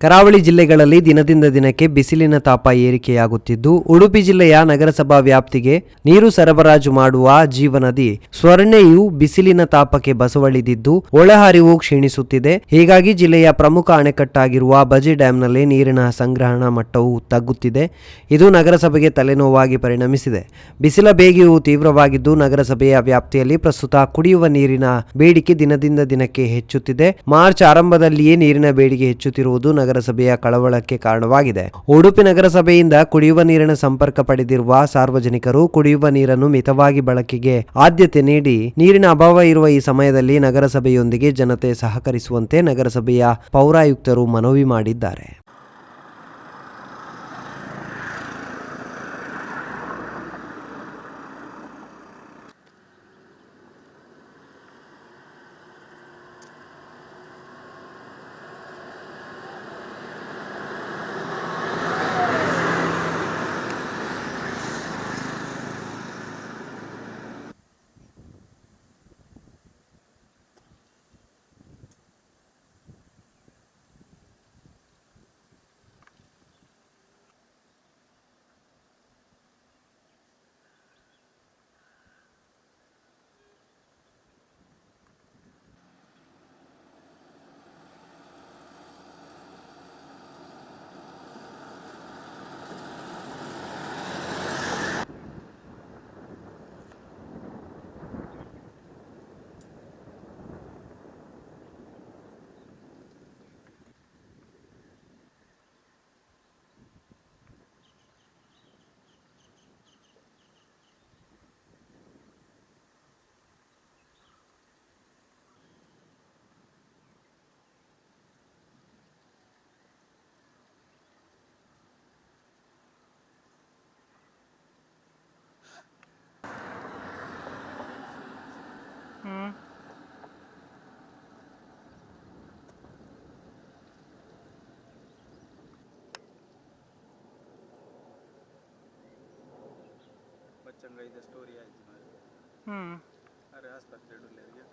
ಕರಾವಳಿ ಜಿಲ್ಲೆಗಳಲ್ಲಿ ದಿನದಿಂದ ದಿನಕ್ಕೆ ಬಿಸಿಲಿನ ತಾಪ ಏರಿಕೆಯಾಗುತ್ತಿದ್ದು, ಉಡುಪಿ ಜಿಲ್ಲೆಯ ನಗರಸಭಾ ವ್ಯಾಪ್ತಿಗೆ ನೀರು ಸರಬರಾಜು ಮಾಡುವ ಜೀವನದಿ ಸ್ವರ್ಣೆಯು ಬಿಸಿಲಿನ ತಾಪಕ್ಕೆ ಬಸವಳಿದಿದ್ದು, ಒಳಹರಿವು ಕ್ಷೀಣಿಸುತ್ತಿದೆ. ಹೀಗಾಗಿ ಜಿಲ್ಲೆಯ ಪ್ರಮುಖ ಅಣೆಕಟ್ಟಾಗಿರುವ ಬಜಿ ಡ್ಯಾಂನಲ್ಲಿ ನೀರಿನ ಸಂಗ್ರಹಣಾ ಮಟ್ಟವು ತಗ್ಗುತ್ತಿದೆ. ಇದು ನಗರಸಭೆಗೆ ತಲೆನೋವಾಗಿ ಪರಿಣಮಿಸಿದೆ. ಬಿಸಿಲ ಬೇಗೆಯು ತೀವ್ರವಾಗಿದ್ದು, ನಗರಸಭೆಯ ವ್ಯಾಪ್ತಿಯಲ್ಲಿ ಪ್ರಸ್ತುತ ಕುಡಿಯುವ ನೀರಿನ ಬೇಡಿಕೆ ದಿನದಿಂದ ದಿನಕ್ಕೆ ಹೆಚ್ಚುತ್ತಿದೆ. ಮಾರ್ಚ್ ಆರಂಭದಲ್ಲಿಯೇ ನೀರಿನ ಬೇಡಿಕೆ ಹೆಚ್ಚುತ್ತಿರುವುದು ನಗರಸಭೆಯ ಕಳವಳಕ್ಕೆ ಕಾರಣವಾಗಿದೆ. ಉಡುಪಿ ನಗರಸಭೆಯಿಂದ ಕುಡಿಯುವ ನೀರಿನ ಸಂಪರ್ಕ ಪಡೆದಿರುವ ಸಾರ್ವಜನಿಕರು ಕುಡಿಯುವ ನೀರನ್ನು ಮಿತವಾಗಿ ಬಳಕೆಗೆ ಆದ್ಯತೆ ನೀಡಿ ನೀರಿನ ಅಭಾವ ಇರುವ ಈ ಸಮಯದಲ್ಲಿ ನಗರಸಭೆಯೊಂದಿಗೆ ಜನತೆ ಸಹಕರಿಸುವಂತೆ ನಗರಸಭೆಯ ಪೌರಾಯುಕ್ತರು ಮನವಿ ಮಾಡಿದ್ದಾರೆ. ಬಚ್ಚಂಗ ಇದೆ ಸ್ಟೋರಿ ಆಯ್ತು ಮಾರೆ ಹ್ಞೂ ಅರೆ ಆಸ್ಪತ್ರೆ ಉಳ್ಳವರಿಗೆ